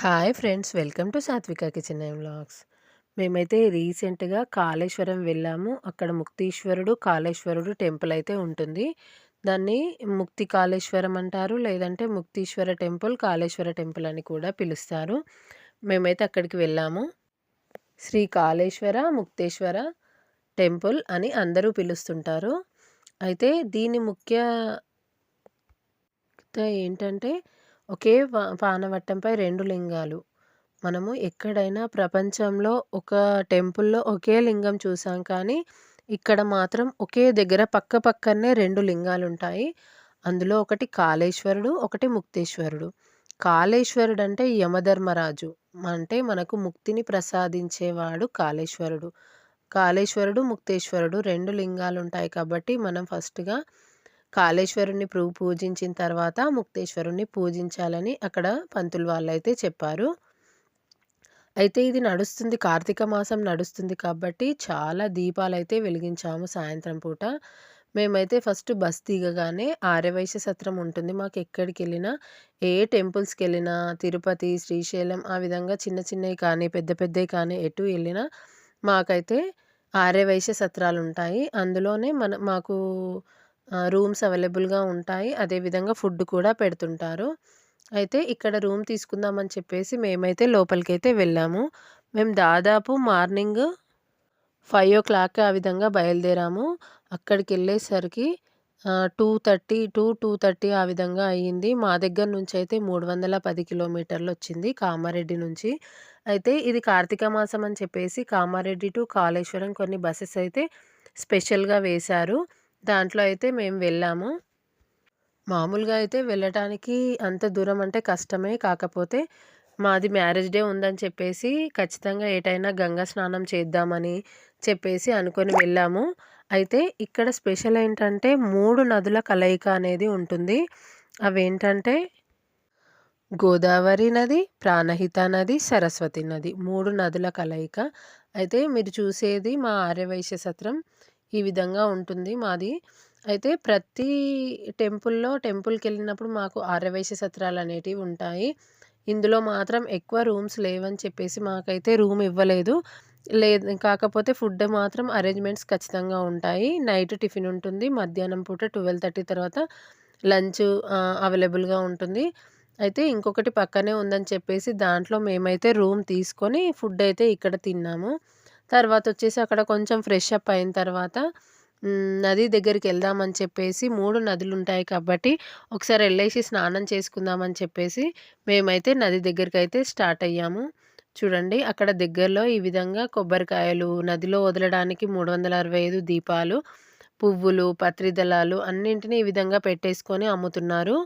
Hi friends welcome to Satvika kitchen and vlogs మేమైతే రీసెంట్గా కాళేశ్వరం వెళ్ళాము. అక్కడ ముక్తీశ్వరుడు కాళేశ్వరుడు టెంపుల్ అయితే ఉంటుంది. దాన్ని ముక్తి కాళేశ్వరం అంటారు. లేదంటే ముక్తీశ్వర టెంపుల్ కాళేశ్వర టెంపుల్ అని కూడా పిలుస్తారు. మేమైతే అక్కడికి వెళ్ళాము. శ్రీ కాళేశ్వర ముక్తేశ్వర టెంపుల్ అని అందరూ పిలుస్తుంటారు. అయితే దీని ముఖ్య ఏంటంటే ఒకే పానవట్టంపై రెండు లింగాలు. మనము ఎక్కడైనా ప్రపంచంలో ఒక టెంపుల్లో ఒకే లింగం చూసాం కానీ ఇక్కడ మాత్రం ఒకే దగ్గర పక్క పక్కనే రెండు లింగాలు ఉంటాయి అందులో ఒకటి కాళేశ్వరుడు ఒకటి ముక్తేశ్వరుడు. కాళేశ్వరుడు అంటే యమధర్మరాజు. అంటే మనకు ముక్తిని ప్రసాదించేవాడు కాళేశ్వరుడు. కాళేశ్వరుడు ముక్తేశ్వరుడు రెండు లింగాలు ఉంటాయి కాబట్టి మనం ఫస్ట్గా కాళేశ్వరుణ్ణి పూ పూజించిన తర్వాత ముక్తేశ్వరుణ్ణి పూజించాలని అక్కడ పంతులు వాళ్ళైతే చెప్పారు. అయితే ఇది నడుస్తుంది కార్తీక మాసం నడుస్తుంది కాబట్టి చాలా దీపాలు అయితే వెలిగించాము సాయంత్రం పూట. మేమైతే ఫస్ట్ బస్ దిగగానే ఆర్యవైశ్య సత్రం ఉంటుంది మాకు ఎక్కడికి వెళ్ళినా ఏ టెంపుల్స్కి వెళ్ళినా తిరుపతి శ్రీశైలం ఆ విధంగా చిన్న చిన్నవి కానీ పెద్ద పెద్దవి కానీ ఎటు వెళ్ళినా మాకైతే ఆర్యవైశ్య సత్రాలు ఉంటాయి అందులోనే మన మాకు రూమ్స్ అవైలబుల్గా ఉంటాయి. అదేవిధంగా ఫుడ్ కూడా పెడుతుంటారు. అయితే ఇక్కడ రూమ్ తీసుకుందామని చెప్పేసి మేమైతే లోపలికైతే వెళ్ళాము. మేము దాదాపు మార్నింగ్ ఫైవ్ ఓ క్లాక్ ఆ విధంగా బయలుదేరాము. అక్కడికి వెళ్ళేసరికి two thirty two two thirty ఆ విధంగా అయ్యింది. మా దగ్గర నుంచి అయితే మూడు వందల పది కిలోమీటర్లు వచ్చింది కామారెడ్డి నుంచి. అయితే ఇది కార్తీక మాసం అని చెప్పేసి కామారెడ్డి టు కాళేశ్వరం కొన్ని బస్సెస్ అయితే స్పెషల్గా వేశారు. దాంట్లో అయితే మేము వెళ్ళాము. మామూలుగా అయితే వెళ్ళటానికి అంత దూరం అంటే కష్టమే. కాకపోతే మాది మ్యారేజ్ డే ఉందని చెప్పేసి ఖచ్చితంగా ఏటైనా గంగా స్నానం చేద్దామని చెప్పేసి అనుకొని వెళ్ళాము. అయితే ఇక్కడ స్పెషల్ ఏంటంటే మూడు నదుల కలయిక అనేది ఉంటుంది. అవేంటంటే గోదావరి నది ప్రాణహిత నది సరస్వతి నది. మూడు నదుల కలయిక. అయితే మీరు చూసేది మా ఆర్యవైశ్య సత్రం. ఈ విధంగా ఉంటుంది మాది. అయితే ప్రతి టెంపుల్లో టెంపుల్కి వెళ్ళినప్పుడు మాకు ఆర్యవైశ్య సత్రాలు అనేటివి ఉంటాయి. ఇందులో మాత్రం ఎక్కువ రూమ్స్ లేవని చెప్పేసి మాకైతే రూమ్ ఇవ్వలేదు. లేదు కాకపోతే ఫుడ్ మాత్రం అరేంజ్మెంట్స్ ఖచ్చితంగా ఉంటాయి. నైట్ టిఫిన్ ఉంటుంది మధ్యాహ్నం పూట ట్వెల్వ్ థర్టీ తర్వాత లంచ్ అవైలబుల్గా ఉంటుంది. అయితే ఇంకొకటి పక్కనే ఉందని చెప్పేసి దాంట్లో మేమైతే రూమ్ తీసుకొని ఫుడ్ అయితే ఇక్కడ తిన్నాము. తర్వాత వచ్చేసి అక్కడ కొంచెం ఫ్రెష్ అప్ అయిన తర్వాత నది దగ్గరికి వెళ్దామని చెప్పేసి మూడు నదులు ఉంటాయి కాబట్టి ఒకసారి వెళ్ళేసి స్నానం చేసుకుందామని చెప్పేసి మేమైతే నది దగ్గరికి అయితే స్టార్ట్ అయ్యాము. చూడండి అక్కడ దగ్గరలో ఈ విధంగా కొబ్బరికాయలు నదిలో వదలడానికి మూడు వందల అరవై ఐదు దీపాలు పువ్వులు పత్రిదళాలు అన్నింటినీ ఈ విధంగా పెట్టేసుకొని అమ్ముతున్నారు.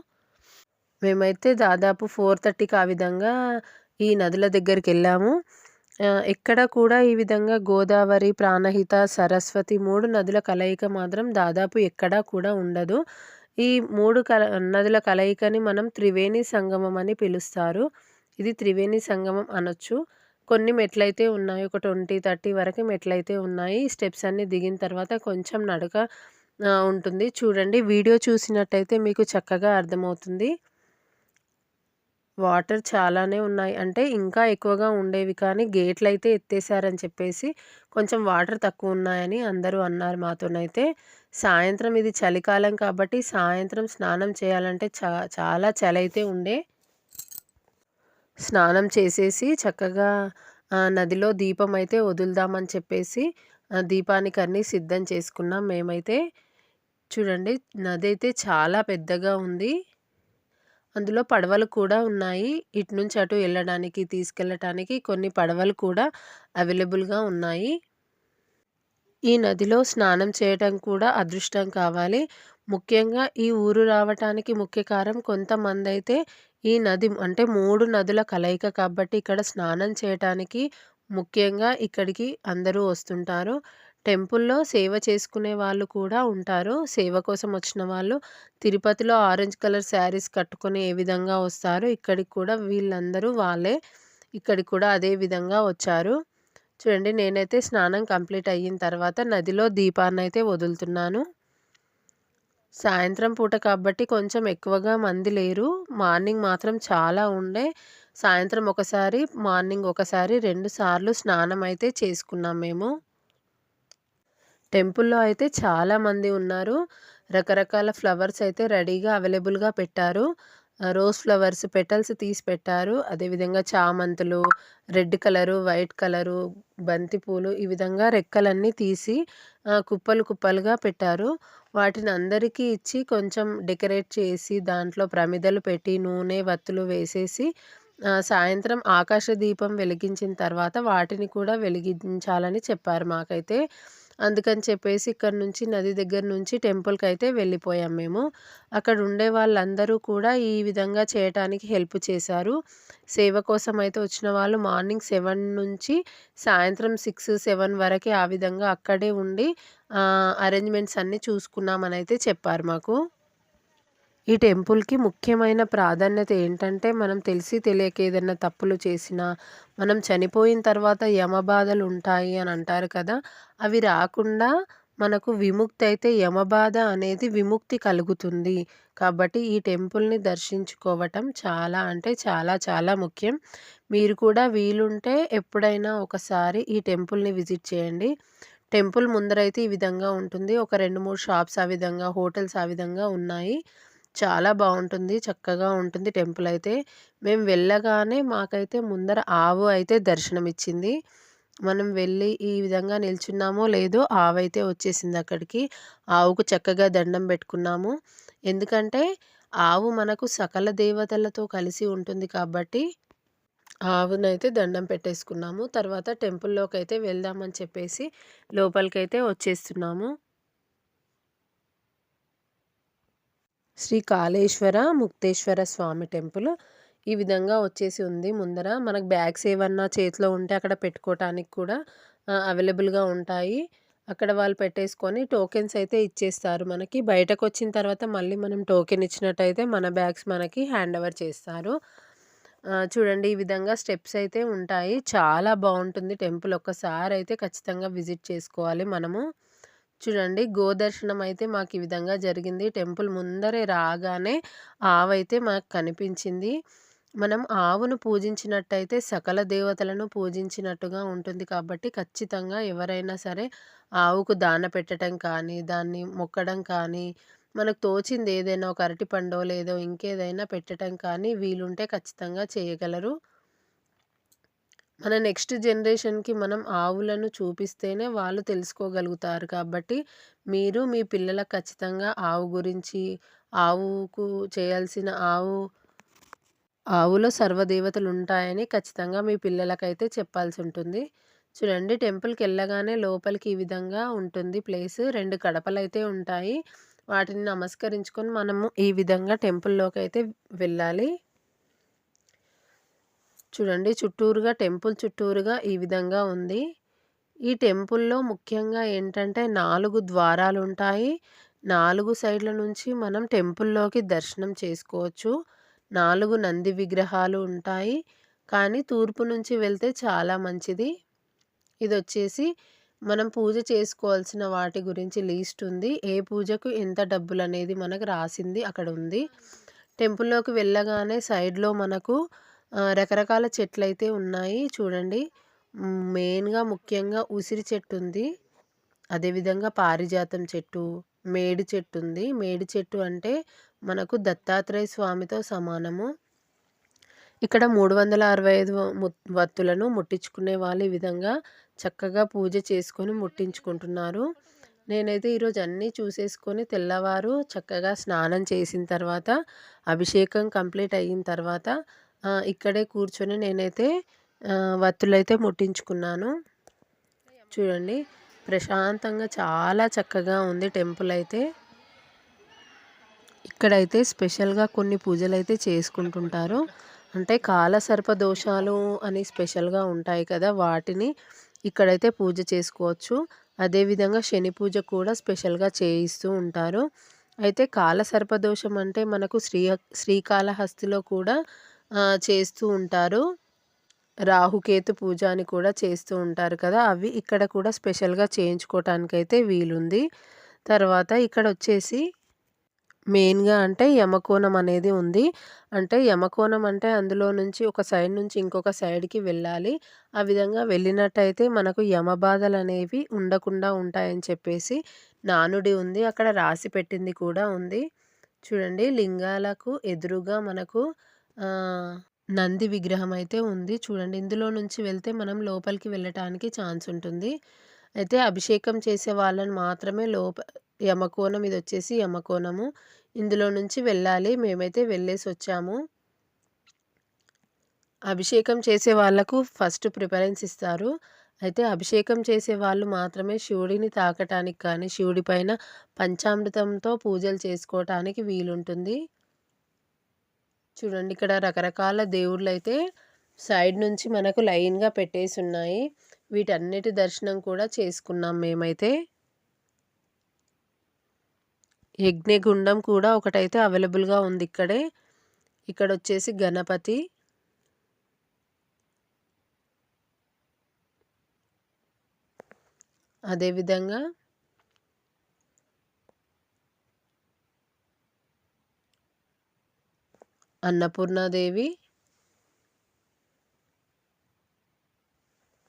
మేమైతే దాదాపు ఫోర్ థర్టీకి ఆ విధంగా ఈ నదుల దగ్గరికి వెళ్ళాము. ఎక్కడ కూడా ఈ విధంగా గోదావరి ప్రాణహిత సరస్వతి మూడు నదుల కలయిక మాత్రం దాదాపు ఎక్కడా కూడా ఉండదు. ఈ మూడు కల నదుల కలయికని మనం త్రివేణి సంగమం అని పిలుస్తారు. ఇది త్రివేణి సంగమం అనొచ్చు. కొన్ని మెట్లయితే ఉన్నాయి ఒక ట్వంటీ థర్టీ వరకు మెట్లయితే ఉన్నాయి. స్టెప్స్ అన్నీ దిగిన తర్వాత కొంచెం నడక ఉంటుంది. చూడండి వీడియో చూసినట్టయితే మీకు చక్కగా అర్థమవుతుంది. వాటర్ చాలానే ఉన్నాయి. అంటే ఇంకా ఎక్కువగా ఉండేవి. కానీ గేట్లు అయితే ఎత్తేసారని చెప్పేసి కొంచెం వాటర్ తక్కువ ఉన్నాయని అందరూ అన్నారు మాతోనైతే. సాయంత్రం ఇది చలికాలం కాబట్టి సాయంత్రం స్నానం చేయాలంటే చా చాలా చలి అయితే ఉండే. స్నానం చేసేసి చక్కగా నదిలో దీపం అయితే వదులుదామని చెప్పేసి దీపానికి అన్నీ సిద్ధం చేసుకున్నాం మేమైతే. చూడండి నది అయితే చాలా పెద్దగా ఉంది. అందులో పడవలు కూడా ఉన్నాయి. ఇటు నుంచి అటు వెళ్ళడానికి తీసుకెళ్ళటానికి కొన్ని పడవలు కూడా అవైలబుల్గా ఉన్నాయి. ఈ నదిలో స్నానం చేయటం కూడా అదృష్టం కావాలి. ముఖ్యంగా ఈ ఊరు రావటానికి ముఖ్య కారణం కొంతమంది అయితే ఈ నది అంటే మూడు నదుల కలయిక కాబట్టి ఇక్కడ స్నానం చేయటానికి ముఖ్యంగా ఇక్కడికి అందరూ వస్తుంటారు. టెంపుల్లో సేవ చేసుకునే వాళ్ళు కూడా ఉంటారు. సేవ కోసం వచ్చిన వాళ్ళు తిరుపతిలో ఆరెంజ్ కలర్ శారీస్ కట్టుకొని ఏ విధంగా వస్తారో ఇక్కడికి కూడా వీళ్ళందరూ వాళ్ళే ఇక్కడికి కూడా అదే విధంగా వచ్చారు. చూడండి నేనైతే స్నానం కంప్లీట్ అయిన తర్వాత నదిలో దీపాన్ని అయితే వదులుతున్నాను. సాయంత్రం పూట కాబట్టి కొంచెం ఎక్కువగా మంది లేరు. మార్నింగ్ మాత్రం చాలా ఉండే. సాయంత్రం ఒకసారి మార్నింగ్ ఒకసారి రెండు సార్లు స్నానం అయితే చేసుకున్నాం మేము. టెంపుల్లో అయితే చాలామంది ఉన్నారు. రకరకాల ఫ్లవర్స్ అయితే రెడీగా అవైలబుల్గా పెట్టారు. రోజ్ ఫ్లవర్స్ పెటల్స్ తీసి పెట్టారు. అదేవిధంగా చామంతులు రెడ్ కలరు వైట్ కలరు బంతి పూలు ఈ విధంగా రెక్కలన్నీ తీసి కుప్పలు కుప్పలుగా పెట్టారు. వాటిని అందరికీ ఇచ్చి కొంచెం డెకరేట్ చేసి దాంట్లో ప్రమిదలు పెట్టి నూనె వత్తులు వేసేసి సాయంత్రం ఆకాశ దీపం వెలిగించిన తర్వాత వాటిని కూడా వెలిగించాలని చెప్పారు మాకైతే. అందుకని చెప్పేసి ఇక్కడ నుంచి నది దగ్గర నుంచి టెంపుల్కి అయితే వెళ్ళిపోయాం మేము. అక్కడ ఉండే వాళ్ళందరూ కూడా ఈ విధంగా చేయటానికి హెల్ప్ చేశారు. సేవ కోసం అయితే వచ్చిన వాళ్ళు మార్నింగ్ సెవెన్ నుంచి సాయంత్రం సిక్స్ సెవెన్ వరకు ఆ విధంగా అక్కడే ఉండి అరేంజ్మెంట్స్ అన్నీ చూసుకున్నామని అయితే చెప్పారు మాకు. ఈ టెంపుల్కి ముఖ్యమైన ప్రాధాన్యత ఏంటంటే మనం తెలిసి తెలియక ఏదైనా తప్పులు చేసినా మనం చనిపోయిన తర్వాత యమబాధలు ఉంటాయి అని అంటారు కదా అవి రాకుండా మనకు విముక్తి అయితే యమబాధ అనేది విముక్తి కలుగుతుంది. కాబట్టి ఈ టెంపుల్ని దర్శించుకోవటం చాలా అంటే చాలా చాలా ముఖ్యం. మీరు కూడా వీలుంటే ఎప్పుడైనా ఒకసారి ఈ టెంపుల్ని విజిట్ చేయండి. టెంపుల్ ముందరైతే ఈ విధంగా ఉంటుంది. ఒక రెండు మూడు షాప్స్ ఆ విధంగా హోటల్స్ ఆ విధంగా ఉన్నాయి. చాలా బాగుంటుంది. చక్కగా ఉంటుంది టెంపుల్ అయితే. మేము వెళ్ళగానే మాకైతే ముందర ఆవు అయితే దర్శనం ఇచ్చింది మనం వెళ్ళి ఈ విధంగా నిల్చున్నామో లేదో ఆవు అయితే వచ్చేసింది అక్కడికి. ఆవుకు చక్కగా దండం పెట్టుకున్నాము. ఎందుకంటే ఆవు మనకు సకల దేవతలతో కలిసి ఉంటుంది కాబట్టి ఆవునైతే దండం పెట్టేసుకున్నాము. తర్వాత టెంపుల్లోకి అయితే వెళ్దామని చెప్పేసి లోపలికైతే వచ్చేస్తున్నాము. శ్రీ కాళేశ్వర ముక్తేశ్వర స్వామి టెంపుల్. ఈ విధంగా వచ్చేసి ఉంది. ముందర మనకు బ్యాగ్స్ ఏమన్నా చేతిలో ఉంటే అక్కడ పెట్టుకోవటానికి కూడా అవైలబుల్గా ఉంటాయి. అక్కడ వాళ్ళు పెట్టేసుకొని టోకెన్స్ అయితే ఇచ్చేస్తారు మనకి. బయటకు వచ్చిన తర్వాత మళ్ళీ మనం టోకెన్ ఇచ్చినట్టయితే మన బ్యాగ్స్ మనకి హ్యాండ్ ఓవర్ చేస్తారు. చూడండి ఈ విధంగా స్టెప్స్ అయితే ఉంటాయి. చాలా బాగుంటుంది టెంపుల్. ఒక్కసారి అయితే ఖచ్చితంగా విజిట్ చేసుకోవాలి మనము. చూడండి గోదర్శనం అయితే మాకు ఈ విధంగా జరిగింది. టెంపుల్ ముందరే రాగానే ఆవైతే మాకు కనిపించింది. మనం ఆవును పూజించినట్టయితే సకల దేవతలను పూజించినట్టుగా ఉంటుంది కాబట్టి ఖచ్చితంగా ఎవరైనా సరే ఆవుకు దాన పెట్టడం కానీ దాన్ని మొక్కడం కానీ మనకు తోచింది ఏదైనా ఒక అరటిపండో లేదో ఇంకేదైనా పెట్టడం కానీ వీలుంటే ఖచ్చితంగా చేయగలరు. మన నెక్స్ట్ జనరేషన్కి మనం ఆవులను చూపిస్తేనే వాళ్ళు తెలుసుకోగలుగుతారు. కాబట్టి మీరు మీ పిల్లలకు ఖచ్చితంగా ఆవు గురించి ఆవుకు చేయాల్సిన ఆవు ఆవులో సర్వదేవతలు ఉంటాయని ఖచ్చితంగా మీ పిల్లలకైతే చెప్పాల్సి ఉంటుంది. చూడండి టెంపుల్కి వెళ్ళగానే లోపలికి ఈ విధంగా ఉంటుంది ప్లేస్. రెండు కడపలు అయితే ఉంటాయి. వాటిని నమస్కరించుకొని మనము ఈ విధంగా టెంపుల్లోకి అయితే వెళ్ళాలి. చూడండి చుట్టూరుగా టెంపుల్ చుట్టూరుగా ఈ విధంగా ఉంది. ఈ టెంపుల్లో ముఖ్యంగా ఏంటంటే నాలుగు ద్వారాలు ఉంటాయి నాలుగు సైడ్ల నుంచి మనం టెంపుల్లోకి దర్శనం చేసుకోవచ్చు. నాలుగు నంది విగ్రహాలు ఉంటాయి. కానీ తూర్పు నుంచి వెళ్తే చాలా మంచిది. ఇది వచ్చేసి మనం పూజ చేసుకోవాల్సిన వాటి గురించి లీస్ట్ ఉంది. ఏ పూజకు ఎంత డబ్బులు అనేది మనకు రాసింది అక్కడ ఉంది. టెంపుల్లోకి వెళ్ళగానే సైడ్లో మనకు రకరకాల చెట్లయితే ఉన్నాయి చూడండి. మెయిన్గా ముఖ్యంగా ఉసిరి చెట్టు ఉంది అదేవిధంగా పారిజాతం చెట్టు మేడి చెట్టు ఉంది మేడి చెట్టు అంటే మనకు దత్తాత్రేయ స్వామితో సమానము. ఇక్కడ మూడు వందల అరవై ఐదు వత్తులను ముట్టించుకునే వాళ్ళు ఈ విధంగా చక్కగా పూజ చేసుకొని ముట్టించుకుంటున్నారు. నేనైతే ఈరోజు అన్నీ చూసేసుకొని తెల్లవారు చక్కగా స్నానం చేసిన తర్వాత అభిషేకం కంప్లీట్ అయిన తర్వాత ఇక్కడే కూర్చొని నేనైతే వత్తులైతే ముట్టించుకున్నాను. చూడండి ప్రశాంతంగా చాలా చక్కగా ఉంది టెంపుల్ అయితే ఇక్కడైతే స్పెషల్గా కొన్ని పూజలు అయితే చేసుకుంటుంటారు. అంటే కాలసర్ప దోషాలు అని స్పెషల్గా ఉంటాయి కదా వాటిని ఇక్కడైతే పూజ చేసుకోవచ్చు. అదేవిధంగా శని పూజ కూడా స్పెషల్గా చేయిస్తూ ఉంటారు. అయితే కాలసర్పదోషం అంటే మనకు శ్రీ శ్రీకాళహస్తిలో కూడా చేస్తూ ఉంటారు రాహుకేతు పూజ అని కూడా చేస్తూ ఉంటారు కదా అవి ఇక్కడ కూడా స్పెషల్గా చేయించుకోవటానికైతే వీలుంది తర్వాత ఇక్కడ వచ్చేసి మెయిన్‌గా అంటే యమకోణం అనేది ఉంది. అంటే యమకోణం అంటే అందులో నుంచి ఒక సైడ్ నుంచి ఇంకొక సైడ్‌కి వెళ్ళాలి. ఆ విధంగా వెళ్ళినట్టయితే మనకు యమబాధలనేవి ఉండకుండా ఉంటాయని చెప్పేసి నానుడి ఉంది. అక్కడ రాసి పెట్టింది కూడా ఉంది. చూడండి లింగాలకు ఎదురుగా మనకు నంది విగ్రహం అయితే ఉంది. చూడండి ఇందులో నుంచి వెళ్తే మనం లోపలికి వెళ్ళటానికి ఛాన్స్ ఉంటుంది. అయితే అభిషేకం చేసే వాళ్ళని మాత్రమే లోప యమకోణం ఇది వచ్చేసి యమకోణము. ఇందులో నుంచి వెళ్ళాలి. మేమైతే వెళ్ళేసి వచ్చాము అభిషేకం చేసే వాళ్ళకు ఫస్ట్ ప్రిఫరెన్స్ ఇస్తారు. అయితే అభిషేకం చేసే వాళ్ళు మాత్రమే శివుడిని తాకటానికి కానీ, శివుడి పైన పంచామృతంతో పూజలు చేసుకోవటానికి వీలుంటుంది. చూడండి ఇక్కడ రకరకాల దేవుళ్ళు అయితే సైడ్ నుంచి మనకు లైన్‌గా పెట్టేసి ఉన్నాయి వీటన్నిటి దర్శనం కూడా చేసుకున్నాం మేమైతే. యజ్ఞగుండం కూడా ఒకటైతే అవైలబుల్‌గా ఉంది ఇక్కడే. ఇక్కడ వచ్చేసి గణపతి. అదేవిధంగా అన్నపూర్ణాదేవి.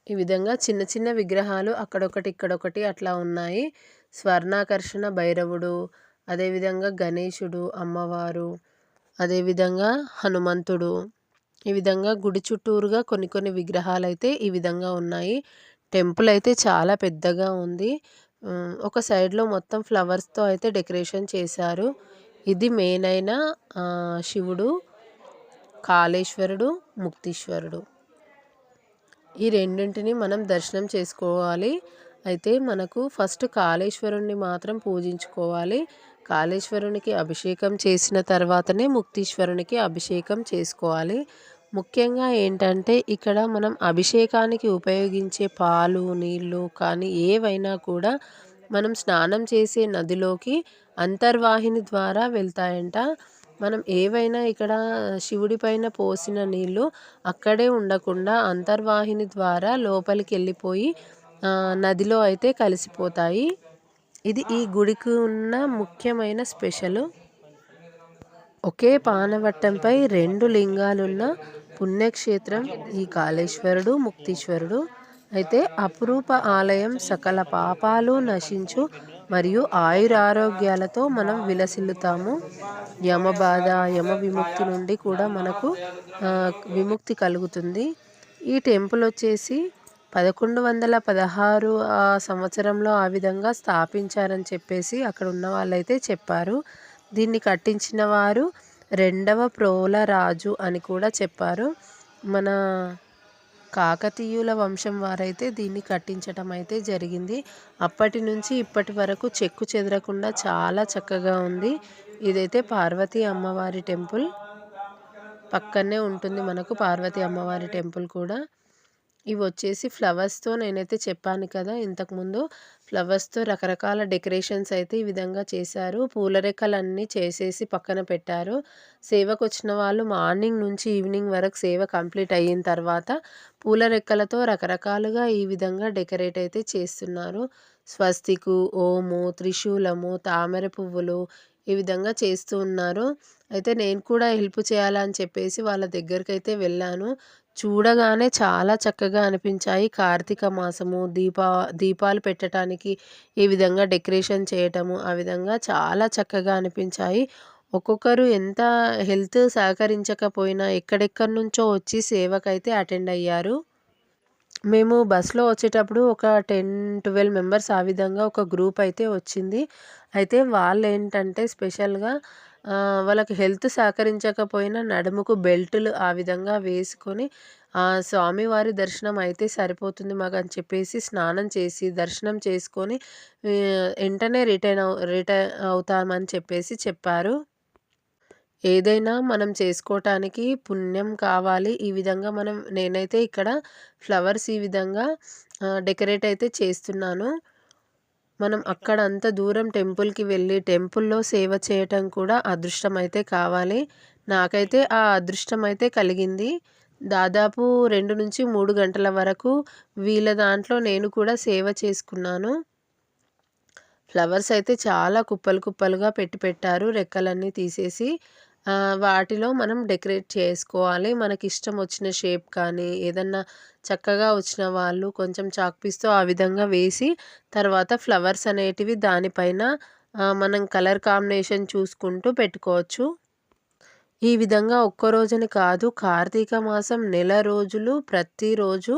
ఈ విధంగా చిన్న చిన్న విగ్రహాలు అక్కడొకటి, ఇక్కడొకటి అట్లా ఉన్నాయి. స్వర్ణాకర్షణ భైరవుడు, అదేవిధంగా గణేశుడు, అమ్మవారు, అదేవిధంగా హనుమంతుడు. ఈ విధంగా గుడి చుట్టూరుగా కొన్ని కొన్ని విగ్రహాలు అయితే ఈ విధంగా ఉన్నాయి. టెంపుల్ అయితే చాలా పెద్దగా ఉంది. ఒక సైడ్‌లో మొత్తం ఫ్లవర్స్‌తో అయితే డెకరేషన్ చేశారు. ఇది మెయిన్ అయిన శివుడు, కాళేశ్వరుడు, ముక్తీశ్వరుడు. ఈ రెండింటిని మనం దర్శనం చేసుకోవాలి. అయితే మనకు ఫస్ట్ కాళేశ్వరుణ్ణి మాత్రం పూజించుకోవాలి. కాళేశ్వరునికి అభిషేకం చేసిన తర్వాతనే ముక్తీశ్వరునికి అభిషేకం చేసుకోవాలి. ముఖ్యంగా ఏంటంటే ఇక్కడ మనం అభిషేకానికి ఉపయోగించే పాలు, నీళ్ళు కానీ ఏవైనా కూడా మనం స్నానం చేసే నదిలోకి అంతర్వాహిని ద్వారా వెళ్తాయంట. మనం ఏవైనా ఇక్కడ శివుడి పైన పోసిన నీళ్ళు అక్కడే ఉండకుండా అంతర్వాహిని ద్వారా లోపలికెళ్ళిపోయి వెళ్ళిపోయి నదిలో అయితే కలిసిపోతాయి. ఇది ఈ గుడికి ఉన్న ముఖ్యమైన స్పెషల్ ఒకే పానవట్టంపై రెండు లింగాలున్న పుణ్యక్షేత్రం ఈ కాళేశ్వరుడు, ముక్తీశ్వరుడు. అయితే అపురూప ఆలయం సకల పాపాలు నశించు మరియు ఆయురారోగ్యాలతో మనం విలసిల్లుతాము. యమ బాధ యమ విముక్తి నుండి కూడా మనకు విముక్తి కలుగుతుంది. ఈ టెంపుల్ వచ్చేసి పదకొండు వందల పదహారు సంవత్సరంలో ఆ విధంగా స్థాపించారని చెప్పేసి అక్కడ ఉన్న వాళ్ళైతే చెప్పారు. దీన్ని కట్టించిన వారు రెండవ ప్రోల రాజు అని కూడా చెప్పారు. మన కాకతీయుల వంశం వారైతే దీన్ని కట్టించటం అయితే జరిగింది. అప్పటి నుంచి ఇప్పటి వరకు చెక్కు చెదరకుండా చాలా చక్కగా ఉంది. ఇదైతే పార్వతీ అమ్మవారి టెంపుల్. పక్కనే ఉంటుంది మనకు పార్వతీ అమ్మవారి టెంపుల్ కూడా. ఇవి వచ్చేసి ఫ్లవర్స్‌తో నేనైతే చెప్పాను కదా ఇంతకుముందు. ఫ్లవర్స్‌తో రకరకాల డెకరేషన్స్ అయితే ఈ విధంగా చేశారు. పూలరెక్కలన్నీ చేసేసి పక్కన పెట్టారు. సేవకు వచ్చిన వాళ్ళు మార్నింగ్ నుంచి ఈవినింగ్ వరకు సేవ కంప్లీట్ అయిన తర్వాత పూలరెక్కలతో రకరకాలుగా ఈ విధంగా డెకరేట్ అయితే చేస్తున్నారు. స్వస్తికు, ఓము, త్రిశూలము, తామర పువ్వులు ఈ విధంగా చేస్తూ ఉన్నారు. అయితే నేను కూడా హెల్ప్ చేయాలని చెప్పేసి వాళ్ళ దగ్గరికైతే వెళ్ళాను. చూడగానే చాలా చక్కగా అనిపించాయి. కార్తీక మాసము దీపా దీపాలు పెట్టడానికి ఈ విధంగా డెకరేషన్ చేయటము, ఆ విధంగా చాలా చక్కగా అనిపించాయి. ఒక్కొక్కరు ఎంత హెల్త్ సహకరించకపోయినా ఎక్కడెక్కడి నుంచో వచ్చి సేవకైతే అటెండ్ అయ్యారు. మేము బస్‌లో వచ్చేటప్పుడు ఒక 10, 12 మెంబర్స్ ఆ విధంగా ఒక గ్రూప్ అయితే వచ్చింది. అయితే వాళ్ళు ఏంటంటే స్పెషల్‌గా వాళ్ళకి హెల్త్ సహకరించకపోయినా నడుముకు బెల్టులు ఆ విధంగా వేసుకొని స్వామివారి దర్శనం అయితే సరిపోతుంది మాకు అని చెప్పేసి స్నానం చేసి, దర్శనం చేసుకొని వెంటనే రిటర్న్ రిటర్న్ అవుతామని చెప్పేసి చెప్పారు. ఏదైనా మనం చేసుకోవటానికి పుణ్యం కావాలి. ఈ విధంగా మనం నేనైతే ఇక్కడ ఫ్లవర్స్ ఈ విధంగా డెకరేట్ అయితే చేస్తున్నాను. మనం అక్కడ అంత దూరం టెంపుల్‌కి వెళ్ళి టెంపుల్‌లో సేవ చేయటం కూడా అదృష్టం అయితే కావాలి. నాకైతే ఆ అదృష్టం అయితే కలిగింది. దాదాపు 2-3 గంటల వరకు వీళ్ళ దాంట్లో నేను కూడా సేవ చేసుకున్నాను. ఫ్లవర్స్ అయితే చాలా కుప్పలు కుప్పలుగా పెట్టి పెట్టారు రెక్కలన్నీ తీసేసి వాటిలో మనం డెకరేట్ చేసుకోవాలి. మనకి ఇష్టం వచ్చిన షేప్ కానీ ఏదన్నా చక్కగా వచ్చిన వాళ్ళు కొంచెం చాక్పీస్తో ఆ విధంగా వేసి తర్వాత ఫ్లవర్స్ అనేటివి దానిపైన మనం కలర్ కాంబినేషన్ చూసుకుంటూ పెట్టుకోవచ్చు. ఈ విధంగా ఒక్క రోజుని కాదు కార్తీక మాసం నెల రోజులు ప్రతిరోజు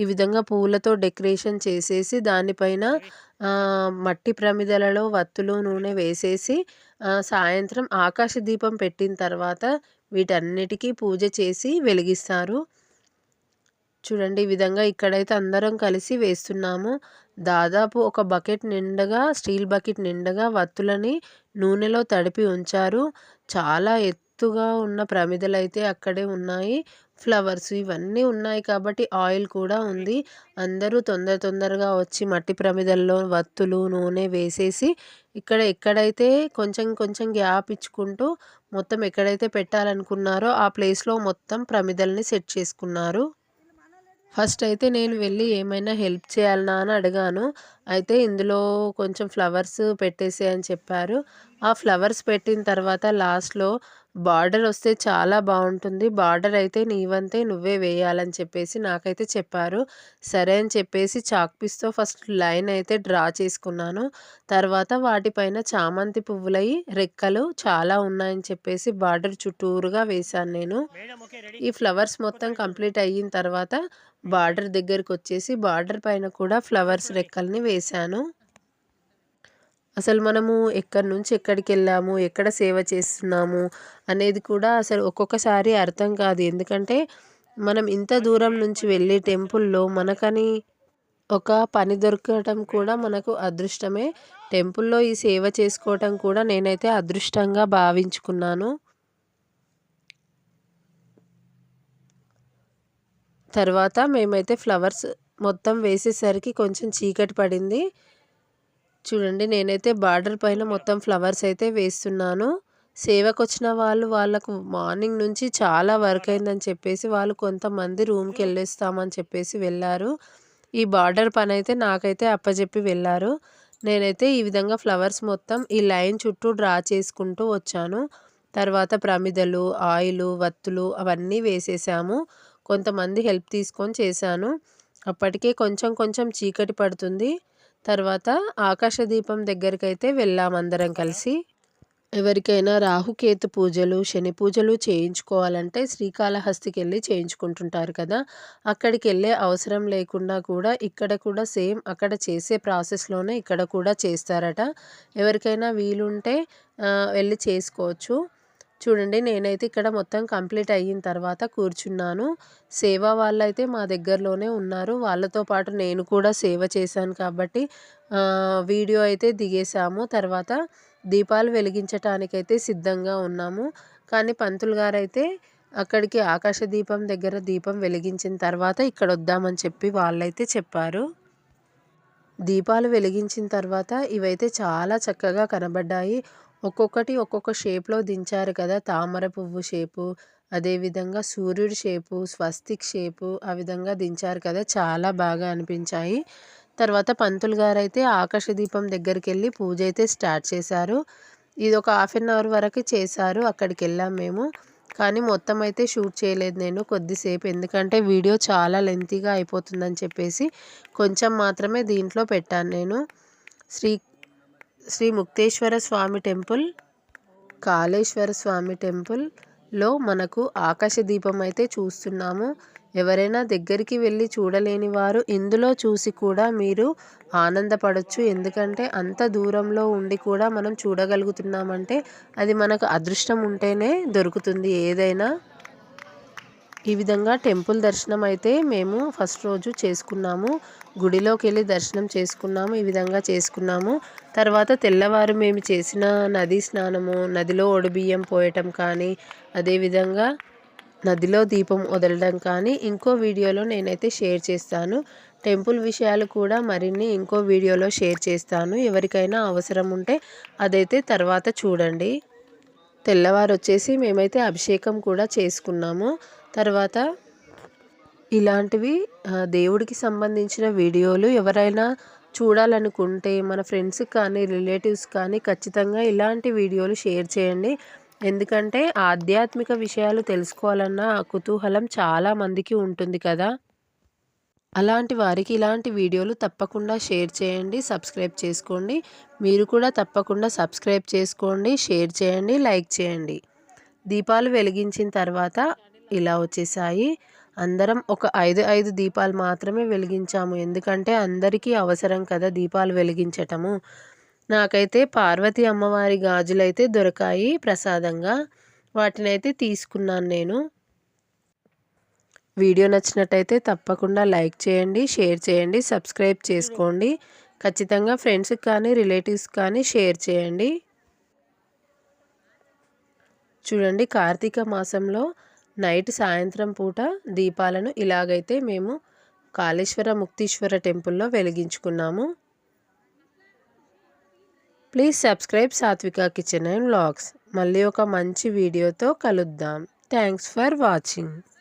ఈ విధంగా పూలతో డెకరేషన్ చేసేసి దానిపైన మట్టి ప్రమిదలలో వత్తులు నూనె వేసేసి సాయంత్రం ఆకాశ దీపం పెట్టిన తర్వాత వీటన్నిటికీ పూజ చేసి వెలిగిస్తారు. చూడండి ఈ విధంగా ఇక్కడైతే అందరం కలిసి వేస్తున్నాము. దాదాపు ఒక బకెట్ నిండగా స్టీల్ బకెట్ నిండగా వత్తులని నూనెలో తడిపి ఉంచారు. చాలా ఎత్తుగా ఉన్న ప్రమిదలు అయితే అక్కడే ఉన్నాయి. ఫ్లవర్స్ ఇవన్నీ ఉన్నాయి కాబట్టి ఆయిల్ కూడా ఉంది. అందరూ తొందర తొందరగా వచ్చి మట్టి ప్రమిదల్లో వత్తులు నూనె వేసేసి ఇక్కడ ఎక్కడైతే కొంచెం కొంచెం గ్యాప్ ఇచ్చుకుంటూ మొత్తం ఎక్కడైతే పెట్టాలనుకున్నారో ఆ ప్లేస్లో మొత్తం ప్రమిదల్ని సెట్ చేసుకున్నారు. ఫస్ట్ అయితే నేను వెళ్ళి ఏమైనా హెల్ప్ చేయాలనా అని అడిగాను. అయితే ఇందులో కొంచెం ఫ్లవర్స్ పెట్టేసే అని చెప్పారు. ఆ ఫ్లవర్స్ పెట్టిన తర్వాత లాస్ట్లో బార్డర్ వస్తే చాలా బాగుంటుంది. బార్డర్ అయితే నీవంతే నువ్వే వేయాలని చెప్పేసి నాకైతే చెప్పారు. సరే అని చెప్పేసి చాక్ పీస్తో ఫస్ట్ లైన్ అయితే డ్రా చేసుకున్నాను. తర్వాత వాటిపైన చామంతి పువ్వులై రెక్కలు చాలా ఉన్నాయని చెప్పేసి బార్డర్ చుట్టూరుగా వేశాను నేను. ఈ ఫ్లవర్స్ మొత్తం కంప్లీట్ అయిన తర్వాత బార్డర్ దగ్గరికి వచ్చేసి బార్డర్ పైన కూడా ఫ్లవర్స్ రెక్కల్ని వేశాను. అసలు మనము ఎక్కడి నుంచి ఎక్కడికి వెళ్ళాము ఎక్కడ సేవ చేస్తున్నాము అనేది కూడా అసలు ఒక్కొక్కసారి అర్థం కాదు. ఎందుకంటే మనం ఇంత దూరం నుంచి వెళ్ళి టెంపుల్లో మనకని ఒక పని దొరకటం కూడా మనకు అదృష్టమే. టెంపుల్లో ఈ సేవ చేసుకోవటం కూడా నేనైతే అదృష్టంగా భావించుకున్నాను. తర్వాత మేమైతే ఫ్లవర్స్ మొత్తం వేసేసరికి కొంచెం చీకటి పడింది. చూడండి నేనైతే బార్డర్ పైన మొత్తం ఫ్లవర్స్ అయితే వేస్తున్నాను. సేవకు వచ్చిన వాళ్ళు వాళ్ళకు మార్నింగ్ నుంచి చాలా వర్క్ అయిందని చెప్పేసి వాళ్ళు కొంతమంది రూమ్కి వెళ్ళేస్తామని చెప్పేసి వెళ్ళారు. ఈ బార్డర్ పని అయితే నాకైతే అప్పచెప్పి వెళ్ళారు. నేనైతే ఈ విధంగా ఫ్లవర్స్ మొత్తం ఈ లైన్ చుట్టూ డ్రా చేసుకుంటూ వచ్చాను. తర్వాత ప్రమిదలు ఆయిలు వత్తులు అవన్నీ వేసేసాము. కొంతమంది హెల్ప్ తీసుకొని చేశాను. అప్పటికే కొంచెం కొంచెం చీకటి పడుతుంది. తర్వాత ఆకాశదీపం దగ్గరికి అయితే వెళ్ళాం అందరం కలిసి. ఎవరికైనా రాహుకేతు పూజలు శని పూజలు చేయించుకోవాలంటే శ్రీకాళహస్తికి వెళ్ళి చేయించుకుంటుంటారు కదా. అక్కడికి వెళ్ళే అవసరం లేకుండా కూడా ఇక్కడ కూడా సేమ్ అక్కడ చేసే ప్రాసెస్లోనే ఇక్కడ కూడా చేస్తారట. ఎవరికైనా వీలుంటే వెళ్ళి చేసుకోవచ్చు. చూడండి నేనైతే ఇక్కడ మొత్తం కంప్లీట్ అయిన తర్వాత కూర్చున్నాను. సేవ వాళ్ళైతే మా దగ్గరలోనే ఉన్నారు. వాళ్ళతో పాటు నేను కూడా సేవ చేశాను కాబట్టి వీడియో అయితే దిగేసాము తర్వాత దీపాలు వెలిగించటానికైతే సిద్ధంగా ఉన్నాము. కానీ పంతులు గారు అయితే అక్కడికి ఆకాశ దీపం దగ్గర దీపం వెలిగించిన తర్వాత ఇక్కడ వద్దామని చెప్పి వాళ్ళైతే చెప్పారు. దీపాలు వెలిగించిన తర్వాత ఇవైతే చాలా చక్కగా కనబడ్డాయి. ఒక్కొక్కటి ఒక్కొక్క షేప్లో దించారు కదా! తామర పువ్వు షేపు అదేవిధంగా సూర్యుడి షేపు స్వస్తిక్ షేపు ఆ విధంగా దించారు కదా! చాలా బాగా అనిపించాయి. తర్వాత పంతులు గారు అయితే ఆకాశ దీపం దగ్గరికి వెళ్ళి పూజ అయితే స్టార్ట్ చేశారు. ఇది ఒక హాఫ్ అన్ అవర్ వరకు చేశారు. అక్కడికి వెళ్ళాం మేము. కానీ మొత్తం అయితే షూట్ చేయలేదు నేను కొద్దిసేపు. ఎందుకంటే వీడియో చాలా లెంతీగా అయిపోతుందని చెప్పేసి కొంచెం మాత్రమే దీంట్లో పెట్టాను నేను. శ్రీ శ్రీ ముక్తేశ్వర స్వామి టెంపుల్ కాళేశ్వర స్వామి టెంపుల్లో మనకు ఆకాశ దీపం అయితే చూస్తున్నాము. ఎవరైనా దగ్గరికి వెళ్ళి చూడలేని వారు ఇందులో చూసి కూడా మీరు ఆనందపడవచ్చు ఎందుకంటే అంత దూరంలో ఉండి కూడా మనం చూడగలుగుతున్నామంటే అది మనకు అదృష్టం ఉంటేనే దొరుకుతుంది ఏదైనా. ఈ విధంగా టెంపుల్ దర్శనం అయితే మేము ఫస్ట్ రోజు చేసుకున్నాము. గుడిలోకి వెళ్ళి దర్శనం చేసుకున్నాము. ఈ విధంగా చేసుకున్నాము. తర్వాత తెల్లవారు మేము చేసిన నదీ స్నానము నదిలో ఒడిబియ్యం పోయటం కానీ అదేవిధంగా నదిలో దీపం వదలడం కానీ ఇంకో వీడియోలో నేనైతే షేర్ చేస్తాను. టెంపుల్ విషయాలు కూడా మరిన్ని ఇంకో వీడియోలో షేర్ చేస్తాను. ఎవరికైనా అవసరం ఉంటే అదైతే తర్వాత చూడండి. తెల్లవారు వచ్చేసి మేమైతే అభిషేకం కూడా చేసుకున్నాము. తర్వాత ఇలాంటివి దేవుడికి సంబంధించిన వీడియోలు ఎవరైనా చూడాలనుకుంటే మన ఫ్రెండ్స్కి కానీ రిలేటివ్స్ కానీ ఖచ్చితంగా ఇలాంటి వీడియోలు షేర్ చేయండి. ఎందుకంటే ఆధ్యాత్మిక విషయాలు తెలుసుకోవాలన్న కుతూహలం చాలా మందికి ఉంటుంది కదా. అలాంటి వారికి ఇలాంటి వీడియోలు తప్పకుండా షేర్ చేయండి సబ్స్క్రైబ్ చేసుకోండి. మీరు కూడా తప్పకుండా సబ్స్క్రైబ్ చేసుకోండి షేర్ చేయండి లైక్ చేయండి. దీపాలు వెలిగించిన తర్వాత ఇలా వచ్చేసాయి. అందరం ఒక ఐదు ఐదు దీపాలు మాత్రమే వెలిగించాము. ఎందుకంటే అందరికీ అవసరం కదా దీపాలు వెలిగించటము. నాకైతే పార్వతి అమ్మవారి గాజులైతే దొరికాయి ప్రసాదంగా. వాటినైతే తీసుకున్నాను నేను. వీడియో నచ్చినట్టయితే తప్పకుండా లైక్ చేయండి షేర్ చేయండి సబ్స్క్రైబ్ చేసుకోండి. ఖచ్చితంగా ఫ్రెండ్స్కి కానీ రిలేటివ్స్ కానీ షేర్ చేయండి. చూడండి కార్తీక మాసంలో నైట్ సాయంత్రం పూట దీపాలను ఇలాగైతే మేము కాళేశ్వర ముక్తీశ్వర టెంపుల్లో వెలిగించుకున్నాము. Please subscribe Satvika kitchen and vlogs. మళ్ళీ ఒక మంచి వీడియోతో కలుద్దాం. Thanks for watching.